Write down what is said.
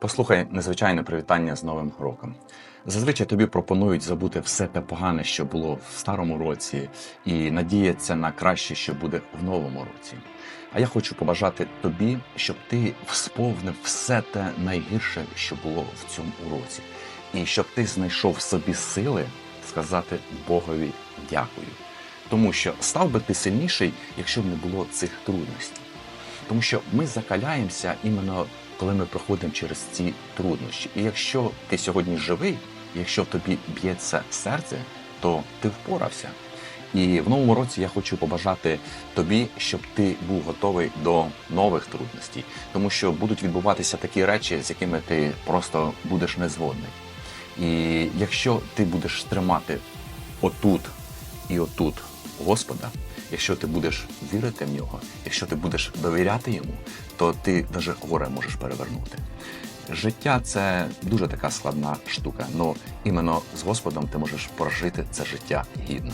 Послухай незвичайне привітання з Новим роком. Зазвичай тобі пропонують забути все те погане, що було в старому році, і надіятися на краще, що буде в новому році. А я хочу побажати тобі, щоб ти сповнив все те найгірше, що було в цьому році, і щоб ти знайшов собі сили сказати Богові дякую. Тому що став би ти сильніший, якщо б не було цих трудностей. Тому що ми закаляємося іменно коли ми проходимо через ці труднощі. І якщо ти сьогодні живий, якщо тобі б'ється серце, то ти впорався. І в новому році я хочу побажати тобі, щоб ти був готовий до нових трудностей, тому що будуть відбуватися такі речі, з якими ти просто будеш незгодний. І якщо ти будеш тримати отут і отут Господа, якщо ти будеш вірити в нього, якщо ти будеш довіряти йому, то ти навіть горе можеш перевернути. Життя це дуже така складна штука, але іменно з Господом ти можеш прожити це життя гідно.